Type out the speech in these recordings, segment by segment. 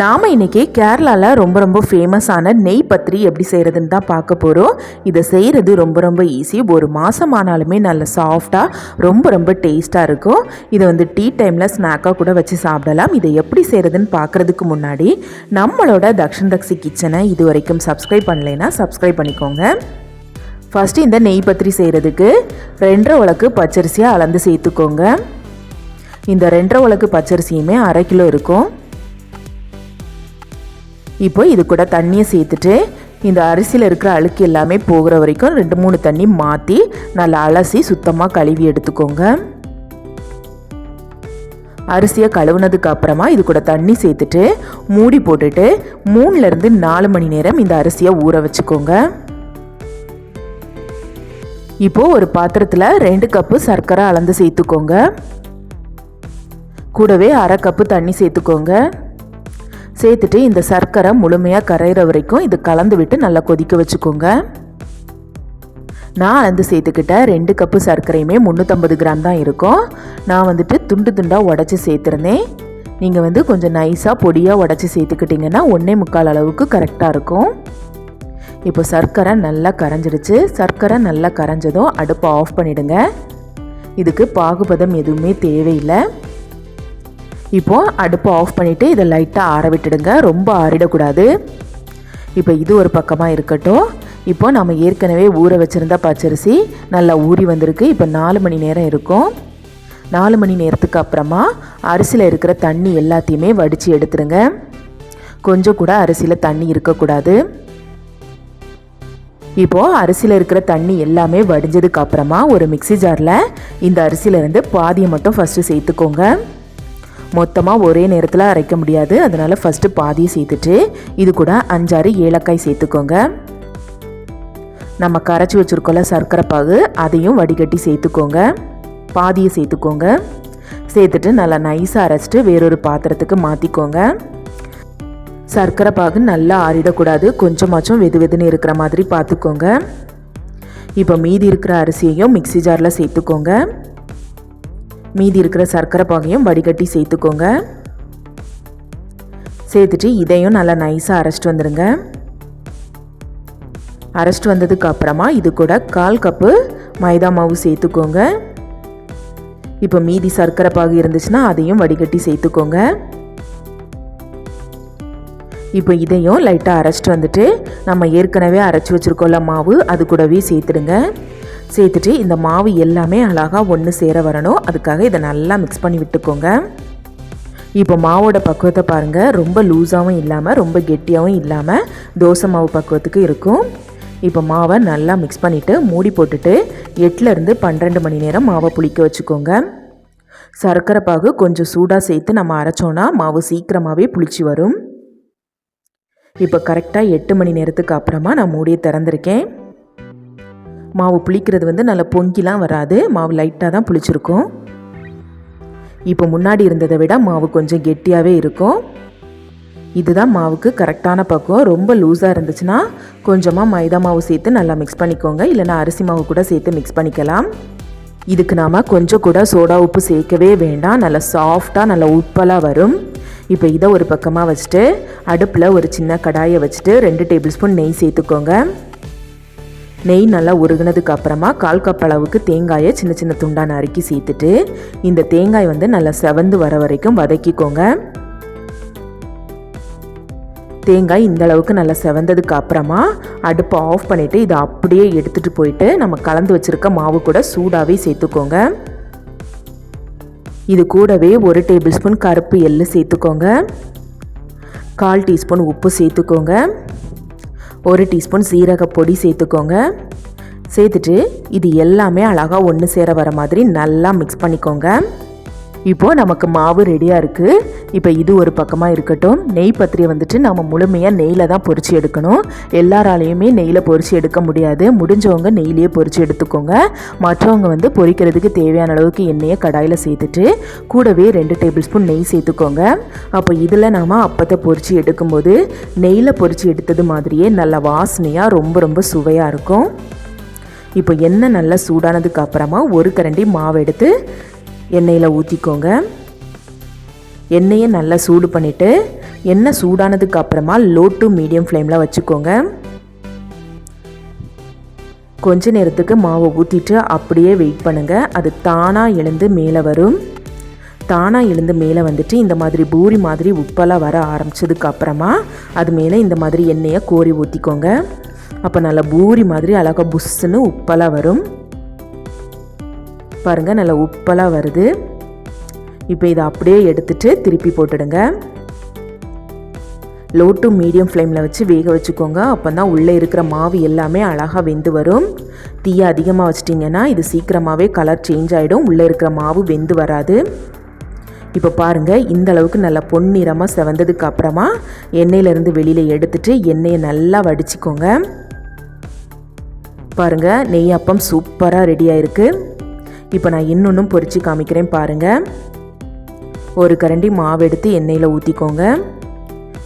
நாம் இன்றைக்கி கேரளாவில் ரொம்ப ரொம்ப ஃபேமஸான நெய் பத்திரி எப்படி செய்கிறதுன்னு தான் பார்க்க போகிறோம் இதை செய்கிறது ரொம்ப ரொம்ப ஈஸி ஒரு மாதம் ஆனாலுமே நல்ல சாஃப்டாக ரொம்ப ரொம்ப டேஸ்ட்டாக இருக்கும். இதை வந்து டீ டைமில் ஸ்நாக்காக கூட வச்சு சாப்பிடலாம். இதை எப்படி செய்கிறதுன்னு பார்க்குறதுக்கு முன்னாடி நம்மளோட தக்ஷன் தக்ஷி கிச்சனை இது வரைக்கும் சப்ஸ்கிரைப் பண்ணலைன்னா சப்ஸ்கிரைப் பண்ணிக்கோங்க. ஃபஸ்ட்டு இந்த நெய் பத்திரி செய்கிறதுக்கு ரெண்டரை உலக்கு பச்சரிசியாக அளந்து சேர்த்துக்கோங்க. இந்த ரெண்டரை உலக்கு பச்சரிசியுமே அரை கிலோ இருக்கும். இப்போ இது கூட தண்ணியை சேர்த்துட்டு இந்த அரிசியில் இருக்கிற அழுக்கு எல்லாமே போகிற வரைக்கும் ரெண்டு மூணு தண்ணி மாற்றி நல்லா அலசி சுத்தமாக கழுவி எடுத்துக்கோங்க. அரிசியை கழுவுனதுக்கு அப்புறமா இது கூட தண்ணி சேர்த்துட்டு மூடி போட்டுட்டு மூணுலேருந்து நாலு மணி நேரம் இந்த அரிசியை ஊற வச்சுக்கோங்க. இப்போது ஒரு பாத்திரத்தில் ரெண்டு கப்பு சர்க்கரை அளந்து சேர்த்துக்கோங்க. கூடவே அரை கப்பு தண்ணி சேர்த்துக்கோங்க. சேர்த்துட்டு இந்த சர்க்கரை முழுமையாக கரையிற வரைக்கும் இது கலந்து விட்டு நல்லா கொதிக்க வச்சுக்கோங்க. நான் வந்து சேர்த்துக்கிட்ட ரெண்டு கப்பு சர்க்கரையுமே முந்நூற்றம்பது கிராம் தான் இருக்கும். நான் வந்துட்டு துண்டு துண்டாக உடச்சி சேர்த்துருந்தேன். நீங்கள் வந்து கொஞ்சம் நைஸாக பொடியாக உடச்சி சேர்த்துக்கிட்டிங்கன்னா ஒன்றே முக்கால் அளவுக்கு கரெக்டாக இருக்கும். இப்போ சர்க்கரை நல்லா கரைஞ்சிருச்சு. சர்க்கரை நல்லா கரைஞ்சதும் அடுப்பை ஆஃப் பண்ணிவிடுங்க இதுக்கு பாகுபதம் எதுவுமே தேவையில்லை. இப்போது அடுப்பை ஆஃப் பண்ணிவிட்டு இதை லைட்டாக ஆற விட்டுடுங்க. ரொம்ப ஆறிடக்கூடாது. இப்போ இது ஒரு பக்கமாக இருக்கட்டும். இப்போ நம்ம ஏற்கனவே ஊற வச்சுருந்த பச்சரிசி நல்லா ஊறி வந்திருக்கு. இப்போ நாலு மணி நேரம் இருக்கும். நாலு மணி நேரத்துக்கு அப்புறமா அரிசியில் இருக்கிற தண்ணி எல்லாத்தையுமே வடித்து எடுத்துருங்க கொஞ்சம் கூட அரிசியில் தண்ணி இருக்கக்கூடாது. இப்போது அரிசியில் இருக்கிற தண்ணி எல்லாமே வடிஞ்சதுக்கு அப்புறமா ஒரு மிக்சி ஜாரில் இந்த அரிசியிலேருந்து பாதியை மட்டும் ஃபஸ்ட்டு சேர்த்துக்கோங்க. மொத்தமாக ஒரே நேரத்தில் அரைக்க முடியாது. அதனால் ஃபஸ்ட்டு பாதியை சேர்த்துட்டு இது கூட அஞ்சாறு ஏலக்காய் சேர்த்துக்கோங்க. நம்ம கரைச்சி வச்சுருக்கோம்ல சர்க்கரை பாகு அதையும் வடிகட்டி சேர்த்துக்கோங்க. பாதியை சேர்த்துக்கோங்க. சேர்த்துட்டு நல்லா நைஸாக அரைச்சிட்டு வேறொரு பாத்திரத்துக்கு மாற்றிக்கோங்க சர்க்கரை பாகு நல்லா ஆறிடக்கூடாது. கொஞ்சமாச்சும் வெது வெதுன்னு இருக்கிற மாதிரி பார்த்துக்கோங்க. இப்போ மீதி இருக்கிற அரிசியையும் மிக்சி ஜாரில் சேர்த்துக்கோங்க. மீதி இருக்கிற சர்க்கரை பாகையும் வடிகட்டி சேர்த்துக்கோங்க. சேர்த்துட்டு இதையும் நல்லா நைஸாக அரைச்சிட்டு வந்துடுங்க அரைச்சிட்டு வந்ததுக்கு அப்புறமா இது கூட கால் கப்பு மைதா மாவு சேர்த்துக்கோங்க. இப்போ மீதி சர்க்கரை பாகு இருந்துச்சுன்னா அதையும் வடிகட்டி சேர்த்துக்கோங்க. இப்போ இதையும் லைட்டாக அரைச்சிட்டு வந்துட்டு நம்ம ஏற்கனவே அரைச்சி வச்சுருக்கோம்ல மாவு அது கூடவே சேர்த்துடுங்க. சேர்த்துட்டு இந்த மாவு எல்லாமே அழகாக ஒன்று சேர வரணும். அதுக்காக இதை நல்லா மிக்ஸ் பண்ணி விட்டுக்கோங்க. இப்போ மாவோட பக்குவத்தை பாருங்கள் ரொம்ப லூஸாகவும் இல்லாமல் ரொம்ப கெட்டியாகவும் இல்லாமல் தோசை மாவு பக்குவத்துக்கு இருக்கும். இப்போ மாவை நல்லா மிக்ஸ் பண்ணிவிட்டு மூடி போட்டுட்டு எட்டுலேருந்து பன்னிரெண்டு மணி நேரம் மாவை புளிக்க வச்சுக்கோங்க. சர்க்கரை பாகு கொஞ்சம் சூடாக சேர்த்து நம்ம அரைச்சோன்னா மாவு சீக்கிரமாகவே புளிச்சு வரும். இப்போ கரெக்டாக எட்டு மணி நேரத்துக்கு அப்புறமா நான் மூடியை திறந்திருக்கேன். மாவு புளிக்கிறது வந்து நல்லா பொங்கிலாம் வராது. மாவு லைட்டாக தான் புளிச்சிருக்கும். இப்போ முன்னாடி இருந்ததை விட மாவு கொஞ்சம் கெட்டியாகவே இருக்கும். இதுதான் மாவுக்கு கரெக்டான பக்குவம். ரொம்ப லூஸாக இருந்துச்சுன்னா கொஞ்சமாக மைதா மாவு சேர்த்து நல்லா மிக்ஸ் பண்ணிக்கோங்க. இல்லைனா அரிசி மாவு கூட சேர்த்து மிக்ஸ் பண்ணிக்கலாம். இதுக்கு நாம் கொஞ்சம் கூட சோடா உப்பு சேர்க்கவே வேண்டாம். நல்லா சாஃப்டாக நல்லா உப்பலாக வரும். இப்போ இதை ஒரு பக்கமாக வச்சுட்டு அடுப்பில் ஒரு சின்ன கடாயை வச்சுட்டு ரெண்டு டேபிள் ஸ்பூன் நெய் சேர்த்துக்கோங்க. நெய் நல்லா உருகுனதுக்கு அப்புறமா கால் கப் அளவுக்கு தேங்காயை சின்ன சின்ன துண்டான நறுக்கி சேர்த்துட்டு இந்த தேங்காய் வந்து நல்லா செவந்து வர வரைக்கும் வதக்கிக்கோங்க. தேங்காய் இந்த அளவுக்கு நல்லா செவந்ததுக்கு அப்புறமா அடுப்பை ஆஃப் பண்ணிவிட்டு இதை அப்படியே எடுத்துகிட்டு போயிட்டு நம்ம கலந்து வச்சுருக்க மாவு கூட சூடாகவே சேர்த்துக்கோங்க. இது கூடவே ஒரு டேபிள் ஸ்பூன் கருப்பு எள்ளு சேர்த்துக்கோங்க. கால் டீஸ்பூன் உப்பு சேர்த்துக்கோங்க. ஒரு டீஸ்பூன் சீரக பொடி சேர்த்துக்கோங்க. சேர்த்துட்டு இது எல்லாமே அழகாக ஒன்று சேர வர மாதிரி நல்லா மிக்ஸ் பண்ணிக்கோங்க. இப்போது நமக்கு மாவு ரெடியாக இருக்குது இப்போ இது ஒரு பக்கமாக இருக்கட்டும். நெய் பத்திரியை வந்துட்டு நம்ம முழுமையாக நெய்யில் தான் பொறிச்சு எடுக்கணும். எல்லாராலையுமே நெய்யில் பொறிச்சு எடுக்க முடியாது. முடிஞ்சவங்க நெய்லேயே பொறிச்சு எடுத்துக்கோங்க. மற்றவங்க வந்து பொரிக்கிறதுக்கு தேவையான அளவுக்கு எண்ணெயை கடாயில் சேர்த்துட்டு கூடவே ரெண்டு டேபிள் ஸ்பூன் நெய் சேர்த்துக்கோங்க. அப்போ இதில் நாம் அப்பத்தை பொறிச்சு எடுக்கும்போது நெய்யில் பொறிச்சு எடுத்தது மாதிரியே நல்ல வாசனையாக ரொம்ப ரொம்ப சுவையாக இருக்கும். இப்போ எண்ணெய் நல்லா சூடானதுக்கு அப்புறமா ஒரு கரண்டி மாவு எடுத்து எண்ணெயில் ஊற்றிக்கோங்க எண்ணெயை நல்லா சூடு பண்ணிவிட்டு எண்ணெய் சூடானதுக்கு அப்புறமா லோ டு மீடியம் ஃப்ளேமில் வச்சுக்கோங்க. கொஞ்ச நேரத்துக்கு மாவை ஊற்றிட்டு அப்படியே வெயிட் பண்ணுங்கள் அது தானாக எழுந்து மேலே வரும். தானாக எழுந்து மேலே வந்துட்டு இந்த மாதிரி பூரி மாதிரி உப்பெல்லாம் வர ஆரம்பித்ததுக்கு அப்புறமா அது மேலே இந்த மாதிரி எண்ணெயை கோரி ஊற்றிக்கோங்க அப்போ நல்லா பூரி மாதிரி அழகாக புஷ்ஷுன்னு உப்பெல்லாம் வரும். பாருங்கள் நல்லா உப்பெல்லாம் வருது. இப்போ இதை அப்படியே எடுத்துட்டு திருப்பி போட்டுடுங்க. லோ டு மீடியம் ஃப்ளேமில் வச்சு வேக வச்சுக்கோங்க. அப்போ தான் உள்ளே இருக்கிற மாவு எல்லாமே அழகாக வெந்து வரும். தீயை அதிகமாக வச்சிட்டிங்கன்னா இது சீக்கிரமாகவே கலர் சேஞ்ச் ஆகிடும் உள்ளே இருக்கிற மாவு வெந்து வராது. இப்போ பாருங்கள் இந்த அளவுக்கு நல்லா பொன்னிறமாக செவந்ததுக்கு அப்புறமா எண்ணெயிலேருந்து வெளியில் எடுத்துட்டு எண்ணெயை நல்லா வடிச்சிக்கோங்க. பாருங்கள் நெய் அப்பம் சூப்பராக ரெடி ஆயிருக்கு. இப்போ நான் இன்னொன்றும் பொறிச்சு காமிக்கிறேன் பாருங்கள் ஒரு கரண்டி மாவு எடுத்து எண்ணெயில் ஊற்றிக்கோங்க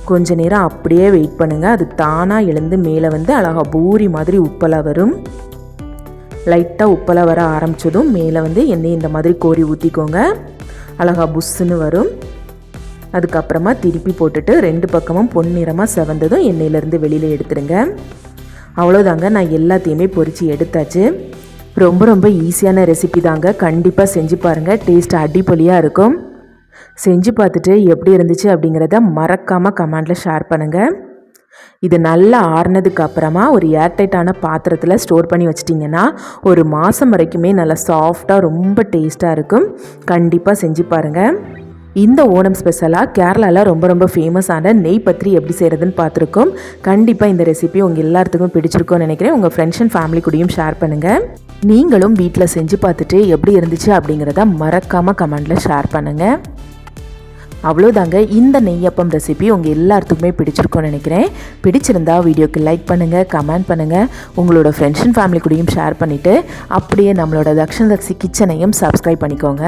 கொஞ்ச நேரம் அப்படியே வெயிட் பண்ணுங்கள் அது தானாக எழுந்து மேலே வந்து அழகாக பூரி மாதிரி உப்பெல்லாம் வரும். லைட்டாக உப்பலாக வர ஆரம்பித்ததும் மேலே வந்து எண்ணெய் இந்த மாதிரி கோரி ஊற்றிக்கோங்க அழகாக புஷ்ஷுன்னு வரும். அதுக்கப்புறமா திருப்பி போட்டுட்டு ரெண்டு பக்கமும் பொன்னிறமாக செவந்ததும் எண்ணெயிலேருந்து வெளியில் எடுத்துடுங்க. அவ்வளோதாங்க நான் எல்லாத்தையுமே பொறிச்சு எடுத்தாச்சு. ரொம்ப ரொம்ப ஈஸியான ரெசிபி தாங்க. கண்டிப்பாக செஞ்சு பாருங்கள் டேஸ்ட் அடிப்பொலியாக இருக்கும். செஞ்சு பார்த்துட்டு எப்படி இருந்துச்சு அப்படிங்கிறத மறக்காமல் கமெண்டில் ஷேர் பண்ணுங்கள் இது நல்லா ஆறுனதுக்கு அப்புறமா ஒரு ஏர்டைட்டான பாத்திரத்தில் ஸ்டோர் பண்ணி வச்சிட்டிங்கன்னா ஒரு மாதம் வரைக்குமே நல்லா சாஃப்டாக ரொம்ப டேஸ்ட்டாக இருக்கும். கண்டிப்பாக செஞ்சு பாருங்கள் இந்த ஓணம் ஸ்பெஷலாக கேரளாவில் ரொம்ப ரொம்ப ஃபேமஸான நெய் பத்திரி எப்படி செய்கிறதுன்னு பார்த்துருக்கோம். கண்டிப்பாக இந்த ரெசிபி உங்கள் எல்லாத்துக்கும் பிடிச்சிருக்கோன்னு நினைக்கிறேன். உங்கள் ஃப்ரெண்ட்ஸ் அண்ட் ஃபேமிலி கூடயும் ஷேர் பண்ணுங்கள் நீங்களும் வீட்டில் செஞ்சு பார்த்துட்டு எப்படி இருந்துச்சு அப்படிங்கிறத மறக்காமல் கமெண்டில் ஷேர் பண்ணுங்கள் அவ்வளோதாங்க இந்த நெய்யப்பம் ரெசிபி உங்கள் எல்லாத்துக்குமே பிடிச்சிருக்கோன்னு நினைக்கிறேன். பிடிச்சிருந்தா வீடியோக்கு லைக் பண்ணுங்கள் கமெண்ட் பண்ணுங்கள் உங்களோட ஃப்ரெண்ட்ஸ் அண்ட் ஃபேமிலி கூடயும் ஷேர் பண்ணிவிட்டு அப்படியே நம்மளோட தக்ஷன் தக்ஷி கிச்சனையும் சப்ஸ்கிரைப் பண்ணிக்கோங்க.